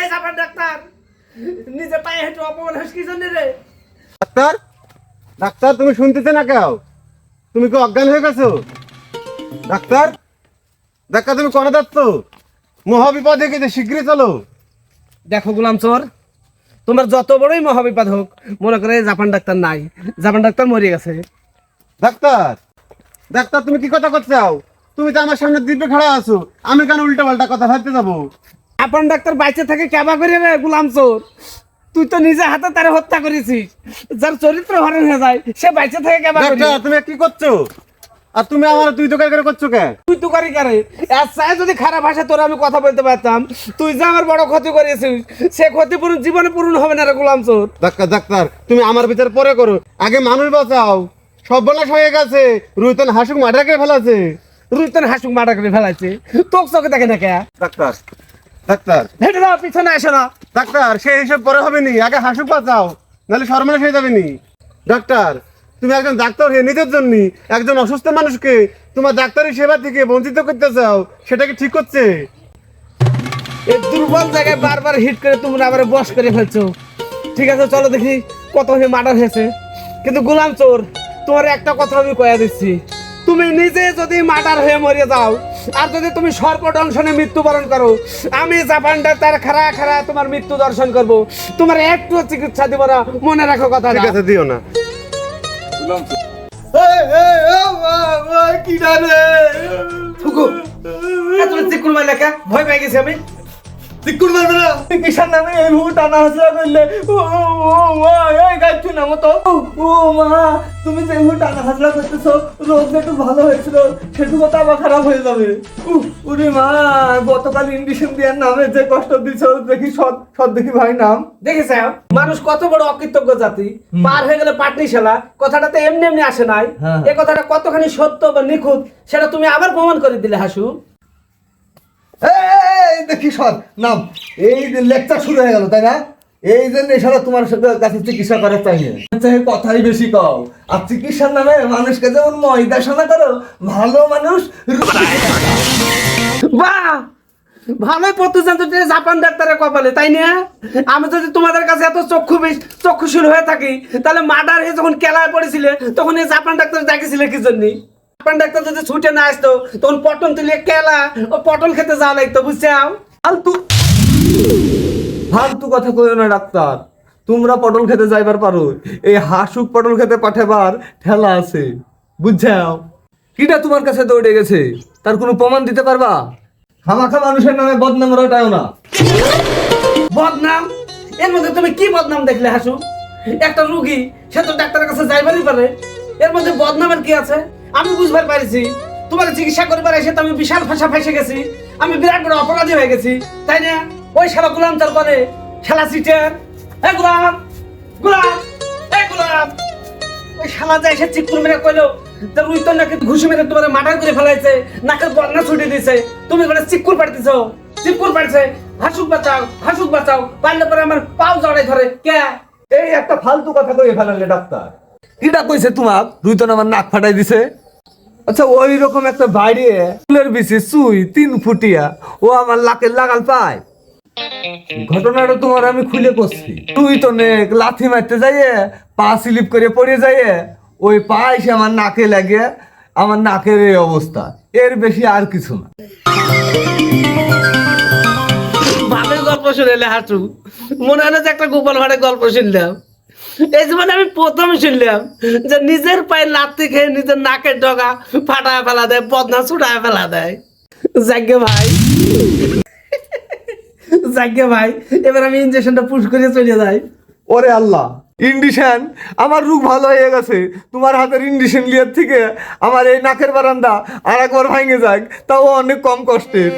এই Japan doctor নিজে পায়ে হেঁটে অপমান হাস কি জন্য রে? ডাক্তার? ডাক্তার তুমি শুনতেছে না কেউ? তুমি কি অজ্ঞান হয়ে গেছো? ডাক্তার? ডাক্তার তুমি কোনে যাচ্ছ? মহাবিপদে গেছে শীঘ্রই চলো। দেখো গোলাম চোর তোমার যত বড়ই মহাবিপদ হোক মনে করে জাপান ডাক্তার নাই। জাপান ডাক্তার মরে গেছে। ডাক্তার ডাক্তার তুমি কি কথা করতে চাও? তুমি তো আমার সামনে দিব্যে খাড়া আছো। আমি কেন উল্টা পাল্টা কথা ভাবতে যাব? জাপান ডাক্তার বাইচে থাকে কেবা করে রে গোলাম চোর। তুই তো নিজে হাতে তারে হত্যা করেছিস। যার চরিত্র হরণ হয়ে যায় সে বাইচে থাকে কেবা করে তুমি কি করছ? আর তুমি আমার তুই তো করে করছ কে তুই তো করি কারে? আর চাই যদি খারাপ ভাষা তোর আমি কথা বলতে পারতাম তুই যে আমার বড় ক্ষতি করেছিস সে ক্ষতিপূরণ জীবনে পূরণ হবে না রে গোলাম চোর। ডাক্তার ডাক্তার তুমি আমার বিচার পরে করো। আগে মানুষ বাঁচাও। সব বলাস হয়ে গেছে। রুইতন হাসুক মাটাকে ফেলাছে। রুইতন হাসুক মারা করে ফেলাইছে। তোক চোখে দেখে না কে? Doctor doctor. হেঁটে দাও পিছনে না। ডাক্তার সেই হিসেব পরে হবে নি আগে হাসুক বাঁচাও নাহলে সর্বনাশ হয়ে যাবে নি ডাক্তার তুমি একজন ডাক্তার হয়ে নিজের জন্য একজন অসুস্থ মানুষকে তোমার ডাক্তারি সেবা থেকে বঞ্চিত করতে চাও সেটা কি ঠিক হচ্ছে? এই দুর্বল জায়গায় বারবার হিট করে তোমরা আবার বস করে ফেলছো। ঠিক আছে চলো দেখি কত মার্ডার হয়েছে। কিন্তু গোলাম চোর তোমার একটা কথা আমি কয়া দিচ্ছি। তুমি নিজে যদি মার্ডার হয়ে মরে যাও আর যদি তুমি সর্পদংশনে মৃত্যুবরণ করো আমি জাপানটা তার খারা খারা তোমার মৃত্যু দর্শন করব। তোমার একটু চিকিৎসা দিব না মনে রাখো কথা ঠিক আছে দিও না। কি রে ফুকু এত চিকুল মাই লেখা ভয় পেয়ে গেছি আমি। চিকুল মারবে না। কিষান নামে এই ভূত টানা হাসলা করলে। ও ও মা এই গাইছু না মতো। ও মা তুমি যে টানা করতেছো একটু ভালো হয়েছিল সেটুকু তো আবার খারাপ হয়ে যাবে। উহ, ওরে মা গতকাল ইন্ডিশন দেওয়ার নামে যে কষ্ট দিছ দেখি সৎ সৎ দেখি ভাই নাম। দেখেছ মানুষ কত বড় অকৃতজ্ঞ জাতি। পার হয়ে গেলে পাটনি শালা কথাটা তো এমনি এমনি আসে নাই। এ কথাটা কতখানি সত্য বা নিখুঁত সেটা তুমি আবার প্রমাণ করে দিলে হাসু। দেখি সর নাম। এই যে লেকচার শুরু হয়ে গেল তাই না? এই জন্য এছাড়া তোমার কাছে চিকিৎসা করার চাই আচ্ছা, কথাই বেশি কও। আর চিকিৎসার নামে মানুষকে যেমন ময়দা শোনা করো ভালো মানুষ বাহ! ভালোই প্রতিষ্ঠান তো জাপান ডাক্তারের কপালে তাই না? আমি যদি তোমাদের কাছে এত চক্ষু বেশ- চক্ষুশীল হয়ে থাকি তাহলে মার্ডার হয়ে যখন কেলায় পড়েছিলে তখন এই জাপান ডাক্তার ডাকেছিলে কি জন্য? জাপান ডাক্তার যদি ছুটে না আসতো তখন পটন তুলে কেলা ও পটল খেতে যাওয়া লাগতো বুঝছাও? ফালতু। ফালতু কথা কইও না ডাক্তার। তোমরা পটল খেতে যাইবার পারো। এই হাসুক পটল খেতে পাঠাবার ঠেলা আছে বুঝছাও? কিটা তোমার কাছে দৌড়ে গেছে? তার কোনো প্রমাণ দিতে পারবা? খামাখা মানুষের নামে বদনাম রটাও না। বদনাম? এর মধ্যে তুমি কি বদনাম দেখলে হাসু? একটা রুগী সে তো ডাক্তারের কাছে যাইবারই পারে। এর মধ্যে বদনামের কি আছে? আমি বুঝবার পারিছি তোমার চিকিৎসা করবার এসে তো আমি বিশাল ফাঁসা ফেসে গেছি আমি বিরাট বড় অপরাধী হয়ে গেছি তাই না? ওই শালা গোলাম চাল করে শালা সিটার এ গোলাম গোলাম এ গোলাম। ওই শালা যে এসে চিকুর মেরে কইলো রুই তো নাকি ঘুষি মেরে তোমার মার্ডার করে ফেলাইছে নাকের বন্যা ছুটে দিছে তুমি করে চিকুর পাড়তেছো চিকুর পাড়ছে। হাসুক বাঁচাও হাসুক বাঁচাও পারলে পরে আমার পাও জড়াই ধরে কে? এই একটা ফালতু কথা কইয়ে ফেলালে ডাক্তার। কিটা কইছে তোমাক? রুইতন আমার নাক ফাটাই দিছে? আচ্ছা ওই রকম একটা বাইরে ফুলের বিচি সুই তিন ফুটিয়া, ও আমার লাকের লাগাল পায়। ঘটনাটা তোমার আমি খুলে করছি তুই তো নেক লাথি মারতে যাইয়ে, পা স্লিপ করে পড়ে যাইয়ে, ওই পা এসে আমার নাকে লাগে, আমার নাকের এই অবস্থা। এর বেশি আর কিছু না। ভালোই গল্প শুনেলে হাসু মনে হয় না যে একটা গোপাল ভাড়ের গল্প শুনলাম। এই জীবনে আমি প্রথম শুনলাম যে নিজের পায়ে লাত্তি খেয়ে নিজের নাকের ডগা ফাটায় ফেলা দেয় বদনা ছুটায় ফেলা দেয়। যাজ্ঞে ভাই। যাজ্ঞে ভাই এবার আমি ইঞ্জেকশনটা পুশ করে চলে যাই। ওরে আল্লাহ ইন্ডিশন আমার রোগ ভালো হয়ে গেছে। তোমার হাতের ইন্ডিশন লিয়ার থেকে আমার এই নাকের বারান্দা আর একবার ভাঙে যাক তাও অনেক কম কষ্টের।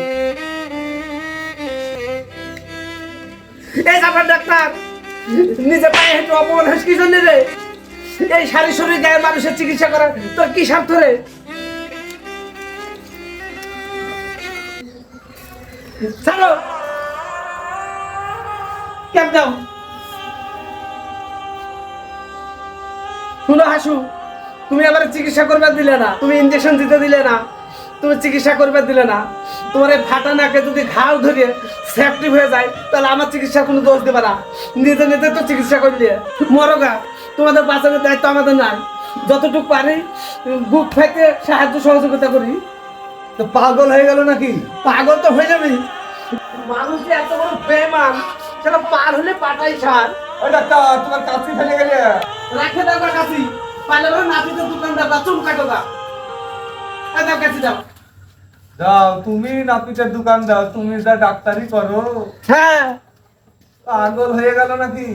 এই ডাক্তার নিজে পায়ে হেঁটে অপমান কি জন্য রে? এই শরীর গায়ের মানুষের চিকিৎসা তোর কি স্বার্থ রে? ছাড়ো। শুনো হাসু, তুমি আবার চিকিৎসা করবার দিলে না, তুমি ইঞ্জেকশন দিতে দিলে না, তুমি চিকিৎসা করবার দিলে না। তোমার এই ফাটা নাকে যদি ঘাও ধরে সেফটি হয়ে যায় তাহলে আমার চিকিৎসার কোনো দোষ দেবে না। নিজে নিজে তো চিকিৎসা করলে মরগা তোমাদের বাঁচানোর দায়িত্ব আমাদের নাই। যতটুকু পারি বুক ফেটে সাহায্য সহযোগিতা করি। তো পাগল হয়ে গেল নাকি? পাগল তো হয়ে যাবি মানুষ এত বড় বেমান সেটা পার হলে পাটাই সার। ওটা ডাক্তার তোমার কাছে ফেলে গেলে? রাখে দাও কাছি। পালে বলে নাপিতের দোকানদার চুল কাটো এই দাও কাছি দাও। দাও তুমি নাপিতের দোকান দাও তুমি যা ডাক্তারি করো। হ্যাঁ। পাগল হয়ে গেল নাকি?